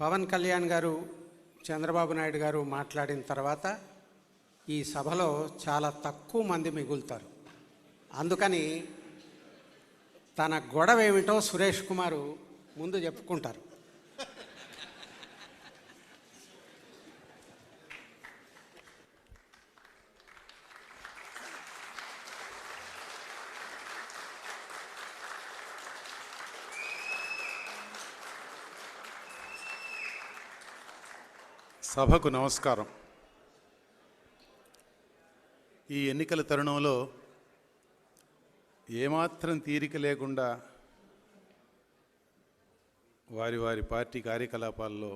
పవన్ కళ్యాణ్ గారు చంద్రబాబు నాయుడు గారు మాట్లాడిన తర్వాత ఈ సభలో చాలా తక్కువ మంది మిగులుతారు. అందుకని తన గొడవ ఏమిటో సురేష్ కుమారు ముందు చెప్పుకుంటారు. సభకు నమస్కారం. ఈ ఎన్నికల తరుణంలో ఏమాత్రం తీరిక లేకుండా వారి వారి పార్టీ కార్యకలాపాల్లో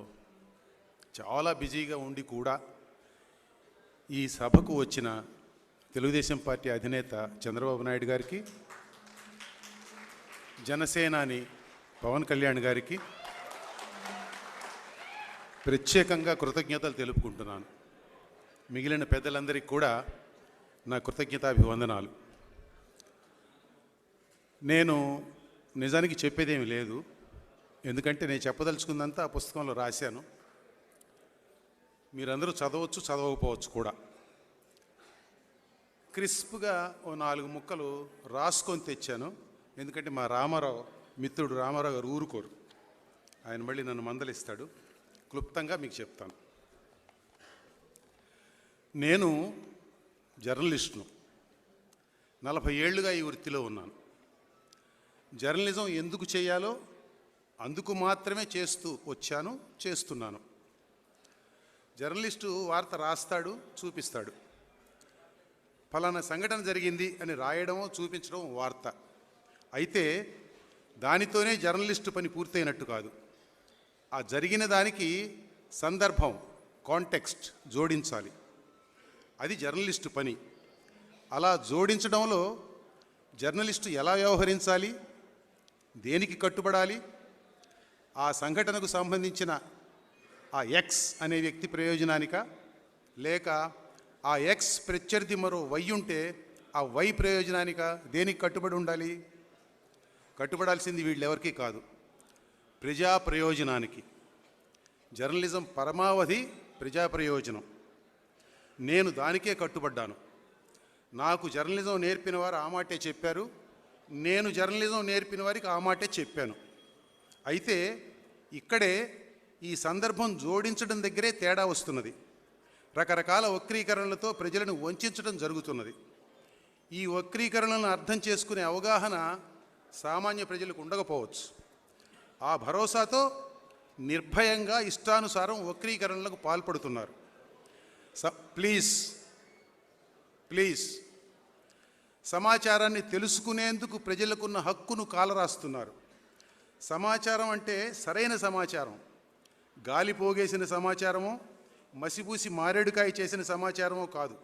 చాలా బిజీగా ఉండి కూడా ఈ సభకు వచ్చిన తెలుగుదేశం పార్టీ అధినేత చంద్రబాబు నాయుడు గారికి జనసేనాని పవన్ కళ్యాణ్ గారికి ప్రత్యేకంగా కృతజ్ఞతలు తెలుపుకుంటున్నాను. మిగిలిన పెద్దలందరికీ కూడా నా కృతజ్ఞతాభివందనాలు. నేను నిజానికి చెప్పేదేమి లేదు. ఎందుకంటే నేను చెప్పదలుచుకుందంతా ఆ పుస్తకంలో రాశాను. మీరందరూ చదవచ్చు చదవకపోవచ్చు కూడా. క్రిస్ప్గా ఓ నాలుగు ముక్కలు రాసుకొని తెచ్చాను. ఎందుకంటే మా రామారావు మిత్రుడు రామారావు గారు ఊరుకోరు. ఆయన మళ్ళీ నన్ను మందలిస్తాడు. క్లుప్తంగా మీకు చెప్తాను. నేను జర్నలిస్ట్ను. నలభై ఏళ్ళుగా ఈ వృత్తిలో ఉన్నాను. జర్నలిజం ఎందుకు చేయాలో అందుకు మాత్రమే చేస్తూ వచ్చాను చేస్తున్నాను. జర్నలిస్టు వార్త రాస్తాడు చూపిస్తాడు. ఫలానా సంఘటన జరిగింది అని రాయడమో చూపించడం వార్త. అయితే దానితోనే జర్నలిస్టు పని పూర్తయినట్టు కాదు. ఆ జరిగిన దానికి సందర్భం కాంటెక్స్ట్ జోడించాలి. అది జర్నలిస్టు పని. అలా జోడించడంలో జర్నలిస్టు ఎలా వ్యవహరించాలి? దేనికి కట్టుబడాలి? ఆ సంఘటనకు సంబంధించిన ఆ ఎక్స్ అనే వ్యక్తి ప్రయోజనానిక? లేక ఆ ఎక్స్ ప్రత్యర్థి మరో వై ఉంటే ఆ వై ప్రయోజనానిక? దేనికి కట్టుబడి ఉండాలి? కట్టుబడాల్సింది వీళ్ళెవరికీ కాదు. ప్రజా ప్రయోజనానికి. జర్నలిజం పరమావధి ప్రజా ప్రయోజనం. నేను దానికే కట్టుబడ్డాను. నాకు జర్నలిజం నేర్పిన వారు ఆ మాటే చెప్పారు. నేను జర్నలిజం నేర్పిన వారికి ఆ మాటే చెప్పాను. అయితే ఇక్కడే ఈ సందర్భం జోడించడం దగ్గరే తేడా వస్తున్నది. రకరకాల వక్రీకరణలతో ప్రజలను వంచడం జరుగుతున్నది. ఈ వక్రీకరణలను అర్థం చేసుకునే అవగాహన సామాన్య ప్రజలకు ఉండకపోవచ్చు. ఆ భరోసాతో నిర్భయంగా ఇష్టానుసారం వక్రీకరణలకు పాల్పడుతున్నారు. స ప్లీజ్ ప్లీజ్. సమాచారాన్ని తెలుసుకునేందుకు ప్రజలకున్న హక్కును కాలరాస్తున్నారు. సమాచారం అంటే సరైన సమాచారం. గాలి పోగేసిన సమాచారమో మసిపూసి మారేడుకాయ చేసిన సమాచారమో కాదు.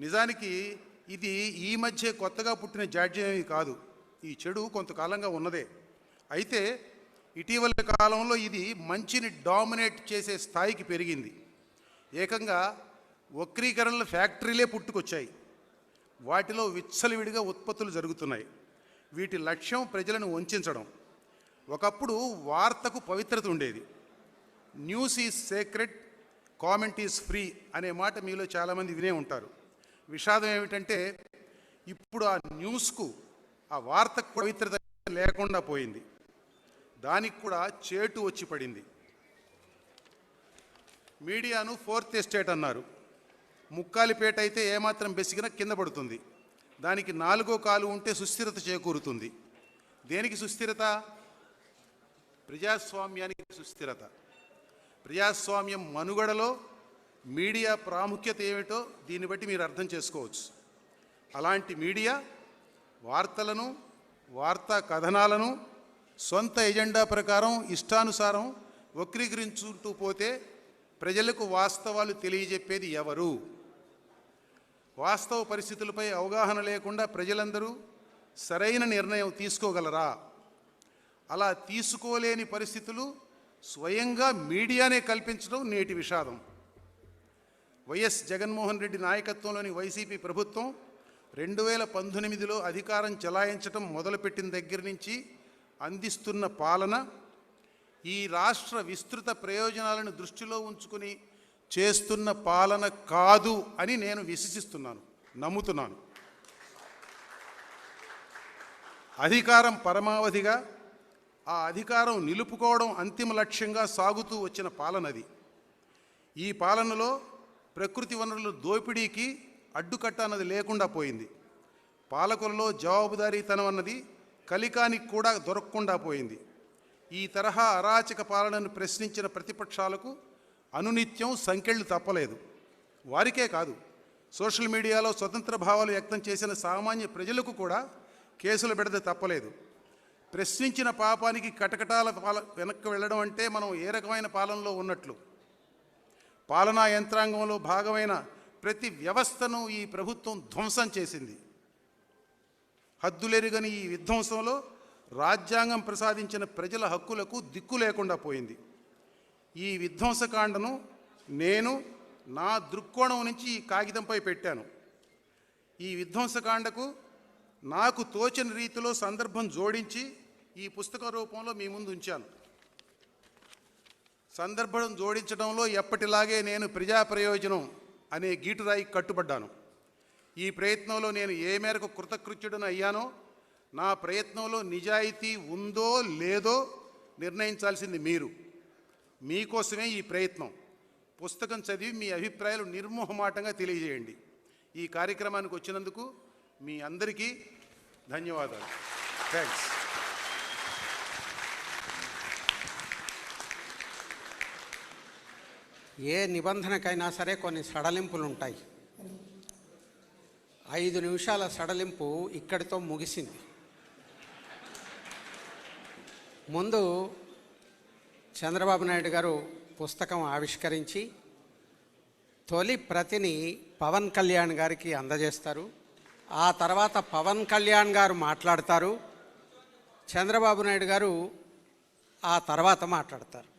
నిజానికి ఇది ఈ మధ్య కొత్తగా పుట్టిన జాడ్యమేమి కాదు. ఈ చెడు కొంతకాలంగా ఉన్నదే. అయితే ఇటీవల కాలంలో ఇది మంచిని డామినేట్ చేసే స్థాయికి పెరిగింది. ఏకంగా వక్రీకరణల ఫ్యాక్టరీలే పుట్టుకొచ్చాయి. వాటిలో విచ్చలవిడిగా ఉత్పత్తులు జరుగుతున్నాయి. వీటి లక్ష్యం ప్రజలను వంచడం. ఒకప్పుడు వార్తకు పవిత్రత ఉండేది. News is sacred comment is free అనే మాట మీలో చాలామంది వినే ఉంటారు. విషాదం ఏమిటంటే ఇప్పుడు ఆ న్యూస్కు ఆ వార్తకు పవిత్రత లేకుండా పోయింది. దానికి కూడా చేటు వచ్చి పడింది. మీడియాను ఫోర్త్ ఎస్టేట్ అన్నారు. ముక్కాలిపేట అయితే ఏమాత్రం బెసిగినా కింద పడుతుంది. దానికి నాలుగో కాలు ఉంటే సుస్థిరత చేకూరుతుంది. దేనికి సుస్థిరత? ప్రజాస్వామ్యానికి సుస్థిరత. ప్రజాస్వామ్యం మనుగడలో మీడియా ప్రాముఖ్యత ఏమిటో దీన్ని బట్టి మీరు అర్థం చేసుకోవచ్చు. అలాంటి మీడియా వార్తలను వార్తా కథనాలను సొంత ఎజెండా ప్రకారం ఇష్టానుసారం వక్రీకరించుకుంటూ పోతే ప్రజలకు వాస్తవాలు తెలియజెప్పేది ఎవరు? వాస్తవ పరిస్థితులపై అవగాహన లేకుండా ప్రజలందరూ సరైన నిర్ణయం తీసుకోగలరా? అలా తీసుకోలేని పరిస్థితులు స్వయంగా మీడియానే కల్పించడం నేటి విషాదం. వైఎస్ జగన్మోహన్ రెడ్డి నాయకత్వంలోని వైసీపీ ప్రభుత్వం రెండు వేల పంతొమ్మిదిలో అధికారం చెలాయించటం మొదలుపెట్టిన దగ్గర నుంచి అందిస్తున్న పాలన ఈ రాష్ట్ర విస్తృత ప్రయోజనాలను దృష్టిలో ఉంచుకుని చేస్తున్న పాలన కాదు అని నేను విశ్వసిస్తున్నాను నమ్ముతున్నాను. అధికారం పరమావధిగా ఆ అధికారం నిలుపుకోవడం అంతిమ లక్ష్యంగా సాగుతూ వచ్చిన పాలనది ఈ పాలనలో ప్రకృతి వనరుల దోపిడీకి అడ్డుకట్ట అన్నది లేకుండా పోయింది. పాలకులలో జవాబుదారీతనం అన్నది కలికానికి కూడా దొరకకుండా పోయింది. ఈ తరహా అరాచక పాలనను ప్రశ్నించిన ప్రతిపక్షాలకు అనునిత్యం సంకెళ్ళు తప్పలేదు. వారికే కాదు సోషల్ మీడియాలో స్వతంత్ర భావాలు వ్యక్తం చేసిన సామాన్య ప్రజలకు కూడా కేసులు బిడద తప్పలేదు. ప్రశ్నించిన పాపానికి కటకటాల పాల వెనక్కి వెళ్ళడం అంటే మనం ఏ రకమైన పాలనలో ఉన్నట్లు. పాలనా యంత్రాంగంలో భాగమైన ప్రతి వ్యవస్థను ఈ ప్రభుత్వం ధ్వంసం చేసింది. హద్దులెరుగని ఈ విధ్వంసంలో రాజ్యాంగం ప్రసాదించిన ప్రజల హక్కులకు దిక్కు లేకుండా పోయింది. ఈ విధ్వంసకాండను నేను నా దృక్కోణం నుంచి ఈ కాగితంపై పెట్టాను. ఈ విధ్వంసకాండకు నాకు తోచిన రీతిలో సందర్భం జోడించి ఈ పుస్తక రూపంలో మీ ముందు ఉంచాను. సందర్భం జోడించడంలో ఎప్పటిలాగే నేను ప్రజా ప్రయోజనం అనే గీటురాయికి కట్టుబడ్డాను. ఈ ప్రయత్నంలో నేను ఏ మేరకు కృతకృత్యుడను అయ్యానో నా ప్రయత్నంలో నిజాయితీ ఉందో లేదో నిర్ణయించాల్సింది మీరు. మీకోసమే ఈ ప్రయత్నం. పుస్తకం చదివి మీ అభిప్రాయాలు నిర్మోహమాటంగా తెలియజేయండి. ఈ కార్యక్రమానికి వచ్చినందుకు మీ అందరికీ ధన్యవాదాలు. థ్యాంక్స్ ఏ నిబంధనకైనా సరే కొన్ని సడలింపులు ఉంటాయి ఐదు నిమిషాల సడలింపు ఇక్కడితో ముగిసింది. ముందు చంద్రబాబు నాయుడు గారు పుస్తకం ఆవిష్కరించి తొలి ప్రతిని పవన్ కళ్యాణ్ గారికి అందజేస్తారు. ఆ తర్వాత పవన్ కళ్యాణ్ గారు మాట్లాడతారు. చంద్రబాబు నాయుడు గారు ఆ తర్వాత మాట్లాడతారు.